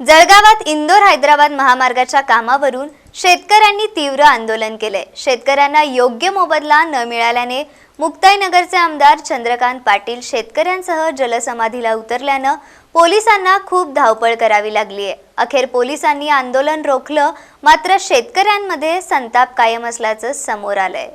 जळगावात इंदोर हैदराबाद महामार्गाच्या कामावरून शेतकऱ्यांनी तीव्र आंदोलन केले. शेतकऱ्यांना योग्य मोबदला न मिळाल्याने मुक्ताईनगरचे आमदार चंद्रकांत पाटील शेतकऱ्यांसह जलसमाधीला उतरल्यानं पोलिसांना खूप धावपळ करावी लागली आहे. अखेर पोलिसांनी आंदोलन रोखलं मात्र शेतकऱ्यांमध्ये संताप कायम असल्याचं समोर आलंय.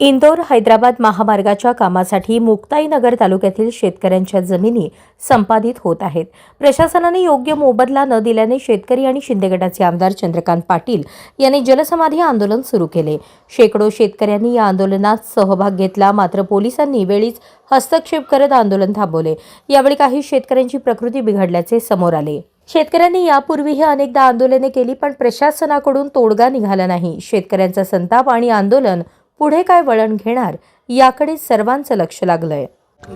इंदोर हैदराबाद महामार्गाच्या कामासाठी मुक्ताईनगर तालुक्यातील शेतकऱ्यांच्या जमिनी संपादित होत आहेत. प्रशासनाने योग्य मोबदला न दिल्याने शेतकरी आणि शिंदे गटाचे आमदार चंद्रकांत पाटील यांनी जलसमाधी आंदोलन सुरू केले. शेकडो शेतकऱ्यांनी या आंदोलनात सहभाग घेतला मात्र पोलिसांनी वेळीच हस्तक्षेप करत आंदोलन थांबवले. यावेळी काही शेतकऱ्यांची प्रकृती बिघडल्याचे समोर आले. शेतकऱ्यांनी यापूर्वीही अनेकदा आंदोलने केली पण प्रशासनाकडून तोडगा निघाला नाही. शेतकऱ्यांचा संताप आणि आंदोलन पुढे काय वळण घेणार याकडे सर्वांचं लक्ष लागलंय.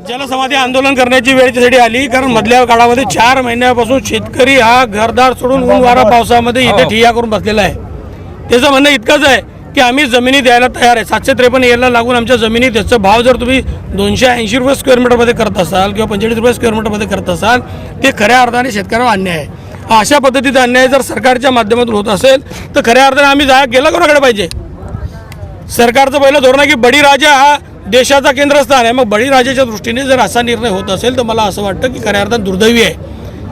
जलसमाधी आंदोलन करण्याची वेळ त्यासाठी आली कारण मधल्या काळामध्ये चार महिन्यापासून शेतकरी हा घरदार सोडून ऊन वारा पावसामध्ये इथे ठिय्या करून बसलेला आहे. त्याचं म्हणणं इतकंच आहे की आम्ही जमिनी द्यायला तयार आहे. सातशे त्रेपन्न याला लागून आमच्या जमिनी त्याचा भाव जर तुम्ही दोनशे ऐंशी रुपये स्क्वेअर मीटरमध्ये करत असाल किंवा पंचेचाळीस रुपये स्क्वेअर मीटरमध्ये करत असाल ते खऱ्या अर्थाने शेतकऱ्यावर अन्याय आहे. अशा पद्धतीचा अन्याय जर सरकारच्या माध्यमातून होत असेल तर खऱ्या अर्थाने आम्ही जा गेला कोणाकडे पाहिजे? सरकारचं पहिलं धोरण आहे की बळीराजा हा देशाचा केंद्रस्थान आहे. मग बळीराजाच्या दृष्टीने जर असा निर्णय होत असेल तर मला असं वाटतं की खऱ्या अर्थात दुर्दैवी आहे.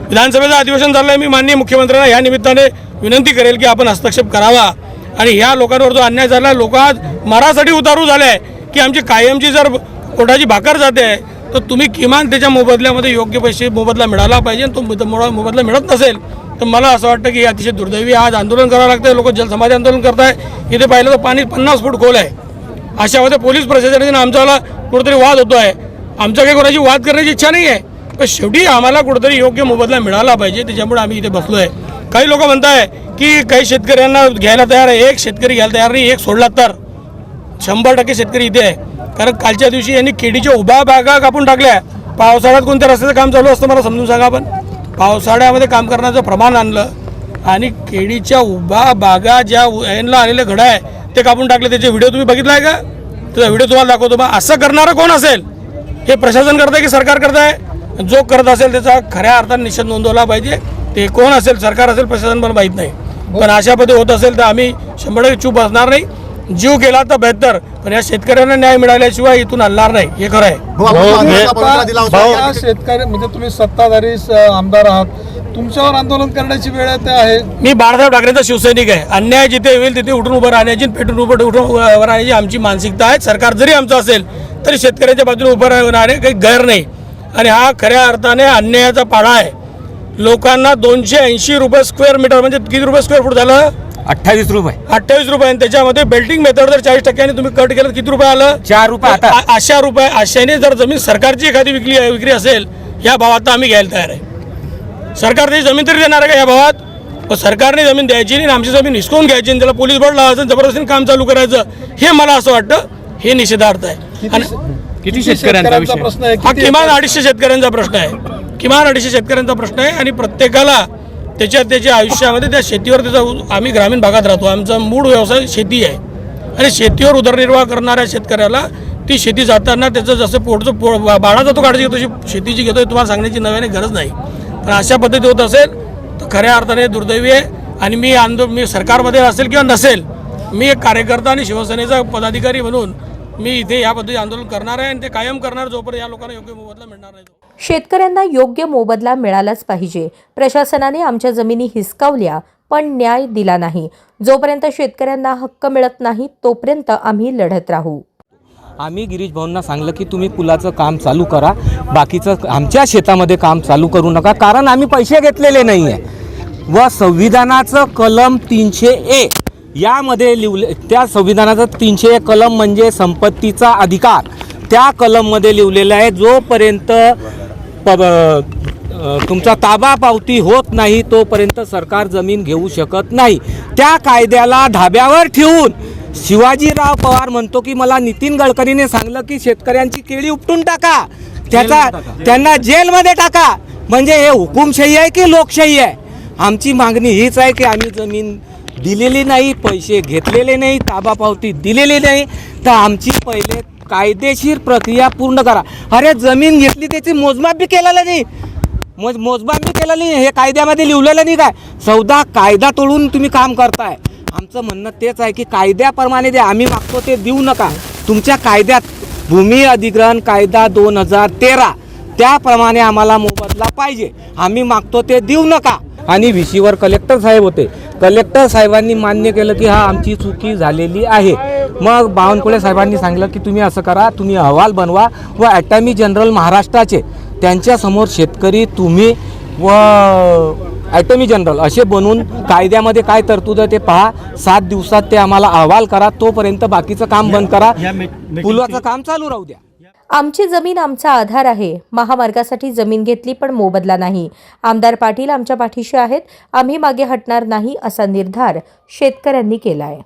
विधानसभेचं अधिवेशन झालं आहे मी माननीय मुख्यमंत्र्यांना या निमित्ताने विनंती करेल की आपण हस्तक्षेप करावा. आणि ह्या लोकांवर जो अन्याय झाला लोक आज मरासाठी उतारू झाले आहे की आमची कायमची जर कोटाची भाकर जाते आहे तर तुम्ही किमान त्याच्या मोबदल्यामध्ये योग्य पैसे मोबदला मिळाला पाहिजे तो मोबदला मिळत नसेल. तर मला असं वाटतं की अतिशय दुर्दैवी आज आंदोलन करावं लागतं लोक जलसमाधी आंदोलन करताय. इथे पाहिलं तर पाणी पन्नास फूट खोल आहे. अशामध्ये पोलीस प्रशासनाने आमच्याला कुठेतरी वाद होतो आहे आमचं काही कोणाची वाद करण्याची इच्छा नाही आहे पण शेवटी आम्हाला कुठेतरी योग्य मोबदला मिळाला पाहिजे. त्याच्यामुळे आम्ही इथे बसलो आहे काही लोक म्हणताय की काही शेतकऱ्यांना घ्यायला तयार आहे. एक शेतकरी घ्यायला तयार नाही एक सोडला तर. शंभर टक्के शेतकरी इथे आहे. कारण कालच्या दिवशी यांनी केडीच्या उभ्या बागा कापून टाकल्या. पावसाळ्यात कोणत्या रस्त्याचं काम चालू असतं मला समजून सांगा आपण. पावसाळ्यामध्ये काम करण्याचं प्रमाण आणलं आणि केडीच्या उभ्या बागा ज्या यांना आलेले घडा आहे ते कापून टाकले. त्याचे व्हिडिओ तुम्ही बघितला आहे का? त्याचा व्हिडिओ तुम्हाला दाखवतो. मग असं करणारं कोण असेल? हे प्रशासन करत आहे की सरकार करत आहे जो करत असेल त्याचा खऱ्या अर्थाने निषेध नोंदवला पाहिजे. ते कोण असेल? सरकार असेल प्रशासन मला माहीत नाही. पण अशा पद्धती होत असेल तर आम्ही शंभर टक्के चूप असणार नाही. जीव गेला तर बेहतर. पण या शेतकऱ्यांना न्याय मिळाल्याशिवाय इथून हलणार नाही. हे खरं आहे. भाऊ, आपण मागणीचा पवित्रा दिला होता. या शेतकरी म्हणजे तुम्ही सत्ताधारी स- आमदार आहात. तुमच्यावर आंदोलन करण्याची वेळ येते आहे. मी बाळासाहेब ठाकरेंचा शिवसैनिक आहे. अन्याय जिथे होईल तिथे उठून उभं राहण्याची आणि पेटून उभं उठून उभं राहण्याची आमची मानसिकता आहे. सरकार जरी आमचं असेल तरी शेतकऱ्याच्या बाजूने उभं राहणारे काही गैर नाही. आणि हा खऱ्या अर्थाने अन्यायाचा पाढा आहे. लोकांना दोनशे ऐंशी रुपये स्क्वेअर मीटर म्हणजे किती रुपये स्क्वेअर फूट झालं? अठ्ठावीस रुपये. अठ्ठावीस रुपये. आणि त्याच्यामध्ये बेल्टिंग मेथड जर चाळीस टक्क्याने तुम्ही कट केलं तर किती रुपये आलं? चार रुपये आता. अशा रुपये अशाने जर जमीन सरकारची एखादी विकली विक्री असेल या भावात तर आम्ही घ्यायला तयार आहे. सरकार त्याची जमीन तरी देणार आहे का या भावात? पण सरकारने जमीन द्यायची नाही आणि आमची जमीन हिसकून घ्यायची आणि त्याला पोलीस बळ लावायचं जबरदस्तीने काम चालू करायचं हे मला असं वाटतं हे निषेधार्थ आहे. आणि किती शेतकऱ्यांचा प्रश्न आहे? हा किमान अडीचशे शेतकऱ्यांचा प्रश्न आहे. किमान अडीचशे शेतकऱ्यांचा प्रश्न आहे आणि प्रत्येकाला त्याच्या त्याच्या आयुष्यामध्ये त्या शेतीवर त्याचा उ- आम्ही ग्रामीण भागात राहतो. आमचा मूळ व्यवसाय शेती आहे. आणि शेतीवर उदरनिर्वाह करणाऱ्या शेतकऱ्याला ती शेती जाताना त्याचं जसं पोटचं पो बाळाचा बाळा जातो काळजी घेतो तशी शेतीची घेतो तुम्हाला सांगण्याची नव्याने गरज नाही. पण अशा पद्धती होत असेल तर खऱ्या अर्थाने दुर्दैवी आहे. आणि मी आंदो मी सरकारमध्ये असेल किंवा नसेल मी एक कार्यकर्ता आणि शिवसेनेचा पदाधिकारी म्हणून मी इथे या पद्धती आंदोलन करणार आहे आणि ते कायम करणार जोपर्यंत या लोकांना योग्य मोबदला मिळणार नाही. शेतकऱ्यांना योग्य मोबदला मिळालाच पाहिजे. प्रशासनाने आमच्या जमिनी हिसकावल्या पण न्याय दिला नाही. जोपर्यंत शेतकऱ्यांना हक्क मिळत नाही तोपर्यंत आम्ही लढत राहू. आम्ही गिरीश भाऊंना सांगलं की तुम्ही पुलाचं काम चालू करा. बाकीचं आमच्या शेतामध्ये काम चालू करू नका कारण आम्ही पैसे घेतलेले नाही आहे व संविधानाचं कलम तीनशे ए यामध्ये लिवले त्या संविधानाचं तीनशे एक कलम म्हणजे संपत्तीचा अधिकार. त्या कलममध्ये लिहिलेलं आहे जोपर्यंत तुमचा ताबा पावती होत नाही तोपर्यंत सरकार जमीन घेऊ शकत नाही. त्या कायद्याला धाब्यावर ठेवून शिवाजीराव पवार म्हणतो की मला नितीन गडकरीने सांगलं की शेतकऱ्यांची केळी उपटून टाका. त्याचा त्यांना जेलमध्ये टाका. म्हणजे हे हुकुमशाही आहे की लोकशाही आहे? आमची मागणी हीच आहे की आम्ही जमीन दिलेली नाही पैसे घेतलेले नाही ताबा पावती दिलेली नाही. तर आमची पहिले कायदेशीर प्रक्रिया पूर्ण करा. अरे जमीन घेतली त्याची मोजमाप बी केलेलं नाही. मोज मोजमाप केलं नाही. हे कायद्यामध्ये लिहिलेलं नाही काय? चौदा कायदा तोडून तुम्ही काम करताय. आमचं म्हणणं तेच आहे की कायद्याप्रमाणे जे आम्ही मागतो ते देऊ नका. तुमच्या कायद्यात भूमी अधिग्रहण कायदा दोन हजार तेरा त्याप्रमाणे आम्हाला मोबदला पाहिजे. आम्ही मागतो ते देऊ नका. आणि व्हीसीवर कलेक्टर साहेब होते. कलेक्टर साहेबांनी मान्य केलं की हा आमची चुकी झालेली आहे. मग बावनकुळे साहेबांनी सांगितलं की तुम्ही असं करा तुम्ही अहवाल बनवा व अटॉर्नी जनरल महाराष्ट्राचे त्यांच्यासमोर शेतकरी तुम्ही व अटॉर्नी जनरल असे बनवून कायद्यामध्ये काय तरतूद आहे ते पहा. सात दिवसात ते आम्हाला अहवाल करा तोपर्यंत बाकीचं काम बंद करा. पुलाचं काम चालू राहू द्या. आमची जमीन आमचा आधार आहे. महामार्गासाठी जमीन घेतली पण मोबदला नाही. आमदार पाटील आमच्या पाठीशी आहेत. आम्ही मागे हटणार नाही असा निर्धार शेतकऱ्यांनी केला आहे